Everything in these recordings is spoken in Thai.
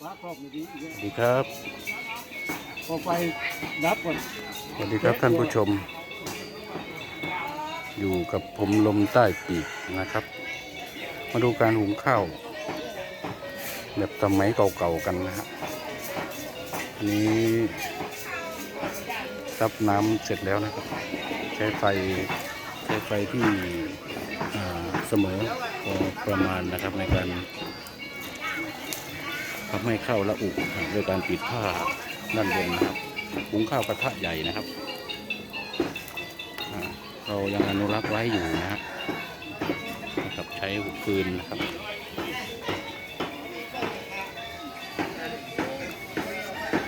ฟ้าครอบไม่ดีอีกสวัสดีครับ พอไฟดับก่อนสวัสดีครับท่านผู้ชม อยู่กับผมลมใต้ปีกนะครับ มาดูการหุงข้าว แบบสมัยเก่าๆกันนะฮะอันนี้รับน้ำเสร็จแล้วนะครับ ใช้ไฟใช้ไฟที่อ่าเสมอพอประมาณนะครับในการ ทำให้ข้าวละอุโดยการปิดผ้าด้านบนนะครับหุงข้าวกระทะใหญ่นะครับเรายังอนุรักษ์ไว้อยู่นะฮะนะครับใช้ฟืนนะครับ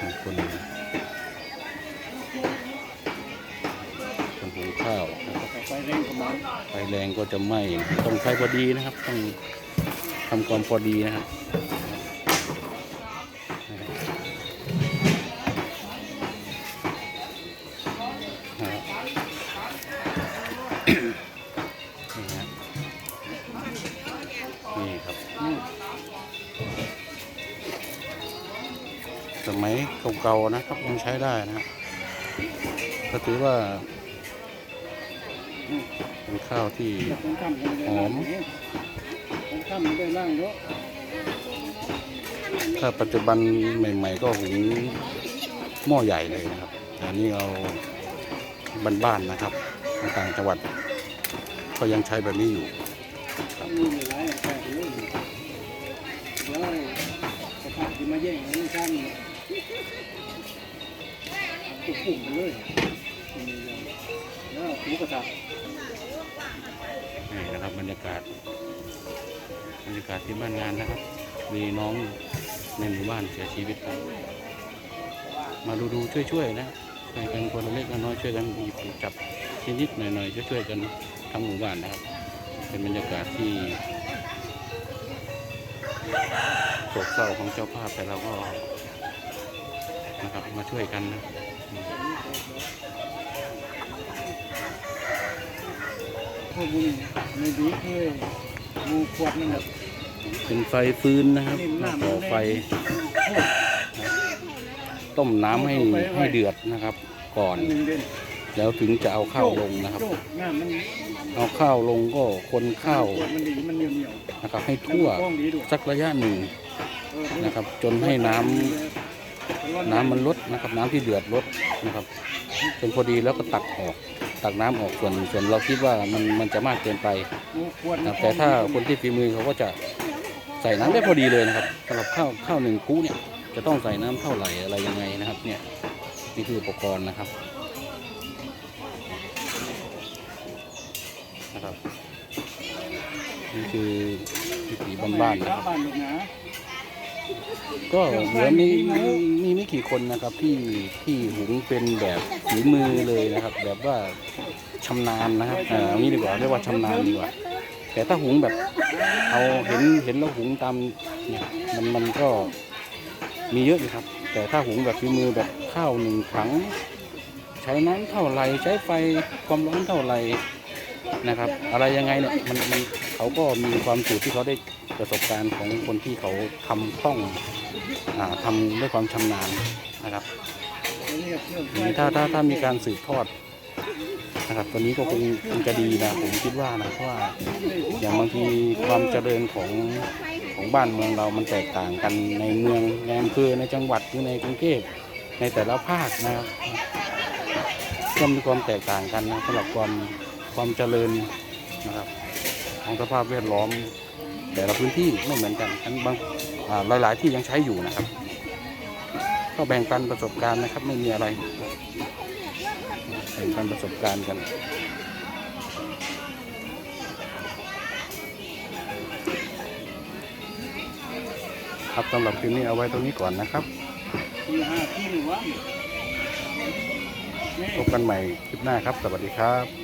ของคนคนหุงข้าวนะครับไฟแรงประมาณไฟแรงก็จะไหม้ต้องไฟพอดีนะครับ ต้องทำความพอดีนะครับ นี่ครับ สมัยเก่าๆนะครับยังใช้ได้นะฮะก็ถือว่า เป็นข้าวที่หอมถ้าปัจจุบันใหม่ ๆ ก็หุงหม้อใหญ่เลยนะครับแต่อันนี้เอาบ้านๆนะครับต่างจังหวัด ก็ยังใช้แบบนี้อยู่มีหล มาแย่งนี่ข้างตุกปุ่มไปเลยแล้วหูกระทะนี่นะครับบรรยากาศ บรรยากาศที่บ้านงานนะครับ มีน้องในหมู่บ้านเสียชีวิตไปมาดูดูๆช่วยๆนะช่วยกันคนเล็กละน้อยช่วยกันหยิบจับชนิดหน่อยๆช่วยๆกันทั้งหมู่บ้านนะครับ เป็นบรรยากาศที่ กเศร้าของเจ้าภาพแต่เราก็นะครับมาช่วยกันนะพวกบุญในดีเคยงูขวดนั่นแหละเป็นไฟฟืนนะครับแล้วก่อไฟ ต้มน้ำให้ให้เดือดนะครับ ก่อน แล้วถึงจะเอาข้าวลงนะครับ เอาข้าวลงก็คนข้าวนะครับ ให้ทั่วสักระยะหนึ่ง นะครับ จนให้น้ำน้ำมันลดนะครับ น้ำที่เดือดลดนะครับจนพอดีแล้วก็ตักออกตักน้ำออกส่วนส่วนเราคิดว่ามันมันจะมากเกินไปนะครับแต่ถ้าคนที่ฝีมือเขาก็จะใส่น้ำได้พอดีเลยนะครับสำหรับข้าวข้าวหนึ่งคู่เนี่ยจะต้องใส่น้ำเท่าไหร่อะไรยังไงนะครับเนี่ยนี่คืออุปกรณ์นะครับนะครับนี่คือวิถีบ้านๆนะครับบ้าน ก็เหลือมีมีมีไม่กี่คนนะครับที่ที่หุงเป็นแบบฝีมือเลยนะครับ แบบว่าชำนาญนะครับอ่าเอางี้ดีกว่าเรียกว่าชำนาญดีกว่า แต่ถ้าหุงแบบเอาเห็นเห็นแล้วหุงตามเนี่ยมันมันก็มีเยอะอยู่ครับ แต่ถ้าหุงแบบฝีมือแบบข้าวหนึ่งถังใช้น้ำเท่าไรใช้ไฟความร้อนเท่าไรนะครับ อะไรยังไงเนี่ยมันมันเขาก็มีความสูตรที่เขาได้ ประสบการณ์ของคนที่เขาทำคล่องอ่าทำด้วยความชำนาญนะครับทีนี้ถ้าถ้าถ้ามีการสืบทอดนะครับตัวนี้ก็คงคงจะดีนะผมคิดว่านะเพราะว่าอย่างบางทีความเจริญของของบ้านเมืองเรามันแตกต่างกันในเมืองในอำเภอในจังหวัดหรือในกรุงเทพในแต่ละภาคนะครับก็มีความแตกต่างกันนะสำหรับความความเจริญนะครับของสภาพแวดล้อม แต่ละพื้นที่ไม่เหมือนกันทั้งบางอ่าหลาย ๆ ที่ยังใช้อยู่นะครับ ก็แบ่งปันประสบการณ์นะครับ ไม่มีอะไร แบ่งปันประสบการณ์กันครับสำหรับคลิปนี้เอาไว้ตรงนี้ก่อนนะครับที่ห้าที่หนึ่งวะพบกันใหม่คลิปหน้าครับ สวัสดีครับ